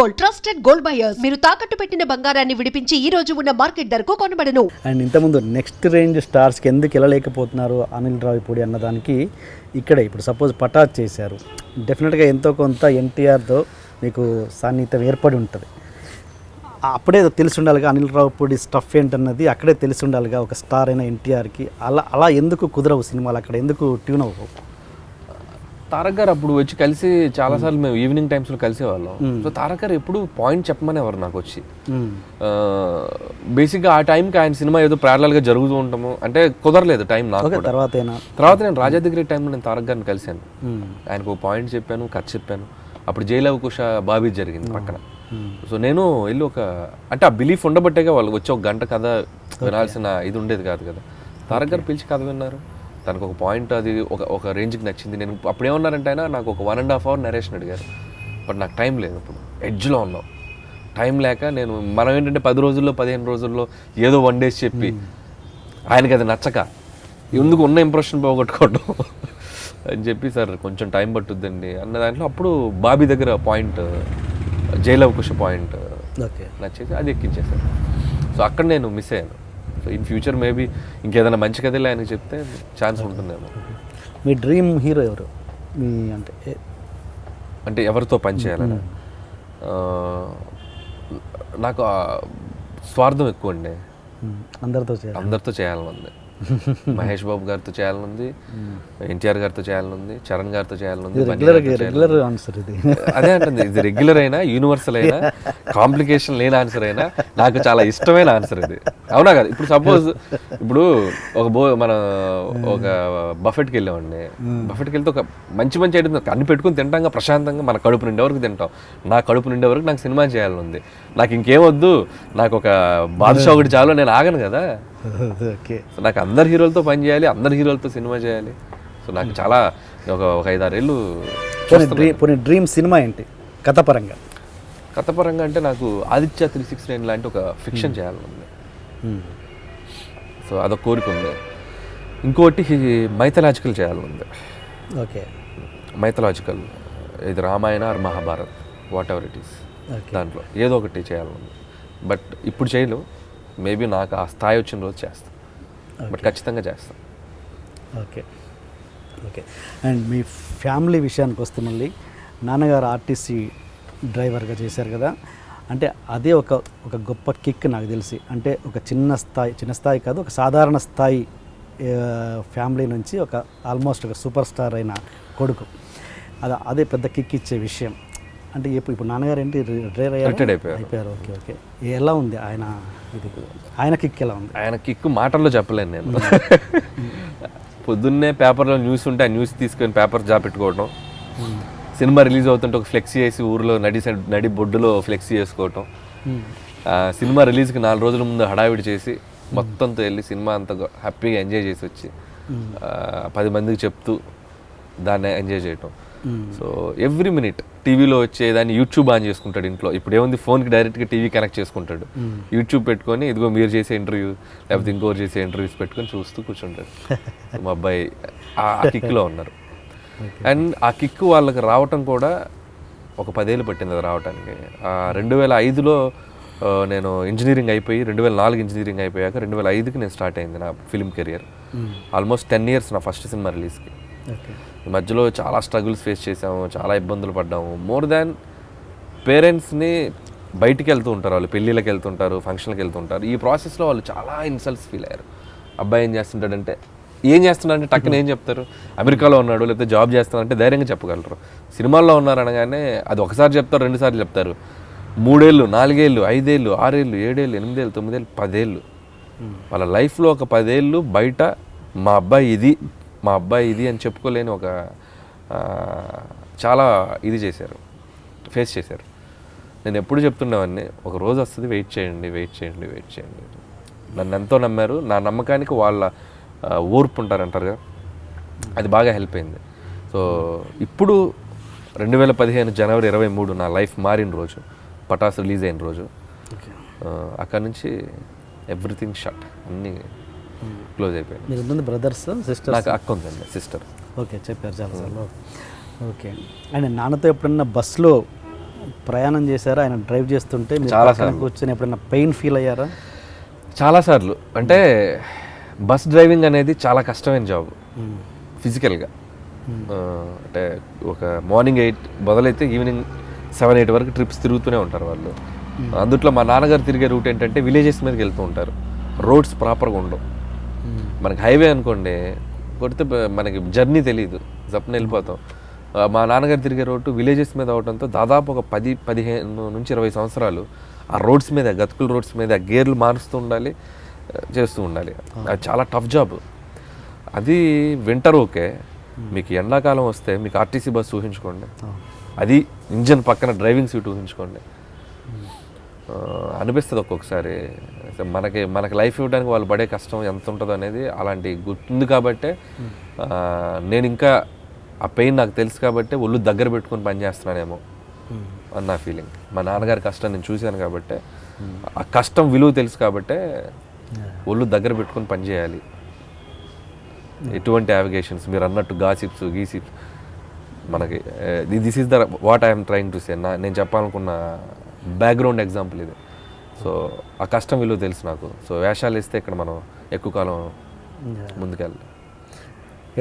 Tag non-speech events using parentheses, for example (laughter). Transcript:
Gold trusted gold buyers. మీరు తాకట్టు పెట్టిన బంగారాన్ని విడిపించి ఈ రోజు ఉన్న మార్కెట్ ధరకు కొనబడను. అండ్ ఇంతకుముందు నెక్స్ట్ రేంజ్ స్టార్స్కి ఎందుకు వెళ్ళలేకపోతున్నారు అనిల్ రావిపూడి అన్నదానికి ఇక్కడ ఇప్పుడు సపోజ్ పటాచ్ చేశారు. డెఫినెట్గా ఎంతో కొంత ఎన్టీఆర్తో మీకు సాన్నిహిత్యం ఏర్పడి ఉంటుంది. అప్పుడే తెలిసి ఉండాలిగా అనిల్ రావిపూడి స్టఫ్ ఏంటన్నది అక్కడే తెలిసి ఉండాలిగా ఒక స్టార్ అయిన ఎన్టీఆర్కి. అలా అలా ఎందుకు కుదరవు సినిమాలు అక్కడ? ఎందుకు ట్యూన్ అవ్వవు? తారక్ గారు అప్పుడు వచ్చి కలిసి చాలాసార్లు మేము. ఈవినింగ్ టైమ్స్లో కలిసేవాళ్ళం. సో తారక్ గారు ఎప్పుడు పాయింట్ చెప్పమనేవారు నాకు వచ్చి. బేసిక్గా ఆ టైంకి ఆయన సినిమా ఏదో ప్యారలల్గా జరుగుతూ ఉంటాము అంటే కుదరలేదు టైం నాకు. తర్వాత తర్వాత నేను రాజా దగ్గర టైంలో నేను తారక్ గారిని కలిశాను. ఆయనకు పాయింట్ చెప్పాను కథ చెప్పాను. అప్పుడు జైలవ కుష బాబీ జరిగింది పక్కన. సో నేను వెళ్ళి ఒక అంటే ఆ బిలీఫ్ ఉండబట్టేగా వాళ్ళు వచ్చి ఒక గంట కథ వినాల్సిన ఇది ఉండేది కాదు కదా. తారక్ గారు పిలిచి కథ విన్నారు. తనకు ఒక పాయింట్ అది ఒక ఒక రేంజ్కి నచ్చింది. నేను అప్పుడు ఏమన్నారంటే ఆయన నాకు ఒక one and half hour narration అడిగారు. బట్ నాకు టైం లేదు ఇప్పుడు ఎడ్జ్లో ఉన్నాం. టైం లేక నేను మనం ఏంటంటే పది రోజుల్లో పదిహేను రోజుల్లో ఏదో వన్ డేస్ చెప్పి ఆయనకి అది నచ్చక ఎందుకు ఉన్న ఇంప్రెషన్ పోగొట్టుకోవడం (laughs) అని చెప్పి సార్ కొంచెం టైం పట్టుద్దండి అన్న దాంట్లో అప్పుడు బాబీ దగ్గర పాయింట్ జైలవకుశ పాయింట్ ఓకే. నచ్చేసి అది ఎక్కించేసాను సో అక్కడ నేను మిస్ అయ్యాను. సో ఇన్ ఫ్యూచర్ మేబీ ఇంకేదైనా మంచి కథలు ఆయనకి చెప్తే ఛాన్స్ ఉంటుందేమో. మీ డ్రీమ్ హీరో ఎవరు? మీ అంటే అంటే ఎవరితో పని చేయాలని ఆ, నాకు స్వార్థం ఎక్కువ అండి. అందరితో చేయాలి. అందరితో చేయాలని ఉంది (laughs) మహేష్ బాబు గారితో చేయాలని ఉంది ఎన్టీఆర్ గారితో చేయాలని ఉంది చరణ్ గారితో చేయాలని ఉంది బన్నీ రెగ్యులర్ ఆన్సర్ ఇది. (laughs) అదే అంటుంది ఇది రెగ్యులర్ అయినా యూనివర్సల్ అయినా కాంప్లికేషన్ లేని ఆన్సర్ అయినా నాకు చాలా ఇష్టమైన ఆన్సర్ ఇది. అవునా కదా? ఇప్పుడు సపోజ్ ఇప్పుడు ఒక బో మన ఒక బఫెట్కి వెళ్ళామండి. బఫెట్కి వెళ్తే ఒక మంచి మంచి ఐటమ్ అన్ని పెట్టుకుని తింటాంగా ప్రశాంతంగా మన కడుపు నిండే వరకు తింటాం. నా కడుపు నిండే వరకు నాకు సినిమా చేయాలని ఉంది నాకు ఇంకేం వద్దు నాకు ఒక బాదుషా ఒకటి చాలు నేను ఆగను కదా. (laughs) ఓకే. సో నాకు అందరు హీరోలతో పని చేయాలి అందరు హీరోలతో సినిమా చేయాలి. సో నాకు చాలా ఒక ఒక ఐదారేళ్ళు పోనీ డ్రీమ్ సినిమా ఏంటి? కథ పరంగా కథపరంగా అంటే నాకు ఆదిత్య త్రీ సిక్స్ నైన్ లాంటి ఒక ఫిక్షన్ చేయాలని ఉంది సో అదొక కోరిక ఉంది. ఇంకోటి మైథలాజికల్ చేయాలని ఉంది ఓకే. మైథలాజికల్ ఇది Ramayana or Mahabharat whatever it is. దాంట్లో ఏదో ఒకటి చేయాలని ఉంది బట్ ఇప్పుడు చేయలేవు. మేబీ నాకు ఆ స్థాయి వచ్చిన రోజు చేస్తాను. బట్ ఖచ్చితంగా చేస్తాను. ఓకే. ఓకే. అండ్ మీ ఫ్యామిలీ విషయానికి వస్తే మళ్ళీ నాన్నగారు ఆర్టీసీ డ్రైవర్గా చేశారు కదా అంటే అదే ఒక ఒక గొప్ప కిక్ నాకు తెలిసి. అంటే ఒక చిన్న స్థాయి చిన్న స్థాయి కాదు ఒక సాధారణ స్థాయి ఫ్యామిలీ నుంచి ఒక ఆల్మోస్ట్ ఒక సూపర్ స్టార్ అయిన కొడుకు. అది అదే పెద్ద కిక్ ఇచ్చే విషయం. అంటే ఇప్పుడు ఇప్పుడు నాన్నగారు ఏంటి రిటైర్ అయ్యారు? అయిపోయారు. అయిపోయారు ఓకే ఓకే. ఎలా ఉంది ఆయన ఇది? ఆయన కిక్ ఎలా ఉంది? ఆయన కిక్కు మాటల్లో చెప్పలేను నేను. (laughs) పొద్దున్నే పేపర్లో న్యూస్ ఉంటే ఆ న్యూస్ తీసుకొని పేపర్ జా పెట్టుకోవడం. సినిమా రిలీజ్ అవుతుంటే ఒక ఫ్లెక్సీ వేసి ఊర్లో నడి నడి బొడ్డులో ఫ్లెక్సీ వేసుకోవటం. ఆ, సినిమా రిలీజ్కి నాలుగు రోజుల ముందు హడావిడి చేసి మొత్తంతో వెళ్ళి సినిమా అంతా హ్యాపీగా ఎంజాయ్ చేసి వచ్చి పది మందికి చెప్తూ దాన్ని ఎంజాయ్ చేయటం. సో ఎవ్రీ మినిట్ టీవీలో వచ్చేదాన్ని యూట్యూబ్ ఆన్ చేసుకుంటాడు ఇంట్లో. ఇప్పుడు ఏముంది ఫోన్కి డైరెక్ట్గా టీవీ కనెక్ట్ చేసుకుంటాడు. యూట్యూబ్ పెట్టుకొని ఇదిగో మీరు చేసే ఇంటర్వ్యూ లేకపోతే ఇంకోరు చేసే ఇంటర్వ్యూస్ పెట్టుకొని చూస్తూ కూర్చుంటాడు. (laughs) మా అబ్బాయి ఆ కిక్లో ఉన్నారు. అండ్ ఆ కిక్ వాళ్ళకి రావటం కూడా ఒక పదేళ్ళు పట్టింది అది రావడానికి ఆ రెండు వేల ఐదులో నేను ఇంజనీరింగ్ అయిపోయి రెండు వేల నాలుగు ఇంజనీరింగ్ అయిపోయాక రెండు వేల ఐదుకి నేను స్టార్ట్ అయింది నా film career almost ten years నా ఫస్ట్ సినిమా రిలీజ్కి మధ్యలో చాలా స్ట్రగుల్స్ ఫేస్ చేసాము చాలా ఇబ్బందులు పడ్డాము. మోర్ దాన్ పేరెంట్స్ని బయటికి వెళ్తూ ఉంటారు వాళ్ళు పెళ్ళిళ్ళకి వెళ్తుంటారు ఫంక్షన్కి వెళ్తుంటారు ఈ ప్రాసెస్లో వాళ్ళు చాలా ఇన్సల్ట్స్ ఫీల్ అయ్యారు. అబ్బాయి ఏం చేస్తుంటాడంటే ఏం చేస్తున్నాడంటే టక్కున ఏం చెప్తారు? అమెరికాలో ఉన్నాడు లేకపోతే జాబ్ చేస్తున్నాడంటే ధైర్యంగా చెప్పగలరు. సినిమాల్లో ఉన్నారు అనగానే అది ఒకసారి చెప్తారు రెండుసార్లు చెప్తారు. మూడేళ్ళు నాలుగేళ్ళు ఐదేళ్ళు ఆరేళ్ళు ఏడేళ్ళు ఎనిమిదేళ్ళు తొమ్మిదేళ్ళు పదేళ్ళు. వాళ్ళ లైఫ్లో ఒక పదేళ్ళు బయట మా అబ్బాయి ఇది మా అబ్బాయి ఇది అని చెప్పుకోలేని ఒక చాలా ఇది చేశారు. ఫేస్ చేశారు. నేను ఎప్పుడు చెప్తుండేవాడిని ఒక రోజు వస్తుంది వెయిట్ చేయండి వెయిట్ చేయండి వెయిట్ చేయండి. నన్ను ఎంతో నమ్మారు. నా నమ్మకానికి వాళ్ళ ఓర్పు ఉంటారంటారు కదా? అది బాగా హెల్ప్ అయింది. సో ఇప్పుడు రెండు వేల పదిహేను జనవరి ఇరవై మూడు నా లైఫ్ మారిన రోజు. పటాస్ రిలీజ్ అయిన రోజు. అక్కడ నుంచి ఎవ్రీథింగ్ షట్. అన్నీ క్లోజ్ అయిపోయింది. మీరు ఉంటుంది బ్రదర్స్ సిస్టర్స్? నాకు అక్క ఉందండి సిస్టర్. ఓకే చెప్పారు చాలా సార్లు. ఓకే. అండ్ నాన్నతో ఎప్పుడన్నా బస్సులో ప్రయాణం చేశారా? ఆయన డ్రైవ్ చేస్తుంటే చాలా పక్కన కూర్చొని ఎప్పుడైనా పెయిన్ ఫీల్ అయ్యారా? చాలాసార్లు అంటే బస్ డ్రైవింగ్ అనేది చాలా కష్టమైన జాబ్. ఫిజికల్గా. అంటే ఒక మార్నింగ్ ఎయిట్ మొదలైతే ఈవినింగ్ సెవెన్ ఎయిట్ వరకు ట్రిప్స్ తిరుగుతూనే ఉంటారు వాళ్ళు. అందుట్లో మా నాన్నగారు తిరిగే రూట్ ఏంటంటే విలేజెస్ మీదకి వెళ్తూ ఉంటారు. రోడ్స్ ప్రాపర్గా ఉండవు. మనకి హైవే అనుకోండి కొడితే మనకి జర్నీ తెలియదు జప్న వెళ్ళిపోతాం. మా నాన్నగారు తిరిగే రోడ్డు విలేజెస్ మీద అవడంతో దాదాపు ఒక పది పదిహేను నుంచి ఇరవై సంవత్సరాలు ఆ రోడ్స్ మీద గతుకుల రోడ్స్ మీద గేర్లు మారుస్తూ ఉండాలి చేస్తూ ఉండాలి. అది చాలా టఫ్ జాబ్. అది వింటర్ ఓకే. మీకు ఎండాకాలం వస్తే మీకు ఆర్టీసీ బస్సు ఊహించుకోండి. అది ఇంజన్ పక్కన డ్రైవింగ్ సీట్ ఊహించుకోండి. అనిపిస్తుంది ఒక్కొక్కసారి. మనకి మనకి లైఫ్ ఇవ్వడానికి వాళ్ళు పడే కష్టం ఎంత ఉంటుందో అనేది అలాంటి గుర్తుంది కాబట్టే ఆ, నేను ఇంకా ఆ పెయిన్ నాకు తెలుసు కాబట్టి ఒళ్ళు దగ్గర పెట్టుకొని పని చేస్తున్నానేమో అని నా ఫీలింగ్ మా నాన్నగారి కష్టం నేను చూశాను కాబట్టి ఆ కష్టం విలువ తెలుసు కాబట్టే ఒళ్ళు దగ్గర పెట్టుకొని పని చేయాలి. ఎటువంటి యావిగేషన్స్ మీరు అన్నట్టు గాసిప్స్ గీసిప్స్ మనకి this is the what I'm trying to say నా నేను చెప్పాలనుకున్న బ్యాక్గ్రౌండ్ ఎగ్జాంపుల్ ఇది. సో ఆ కష్టం విలువ తెలుసు నాకు. సో వేషాలు ఇస్తే ఇక్కడ మనం ఎక్కువ కాలం ముందుకెళ్ళాలి.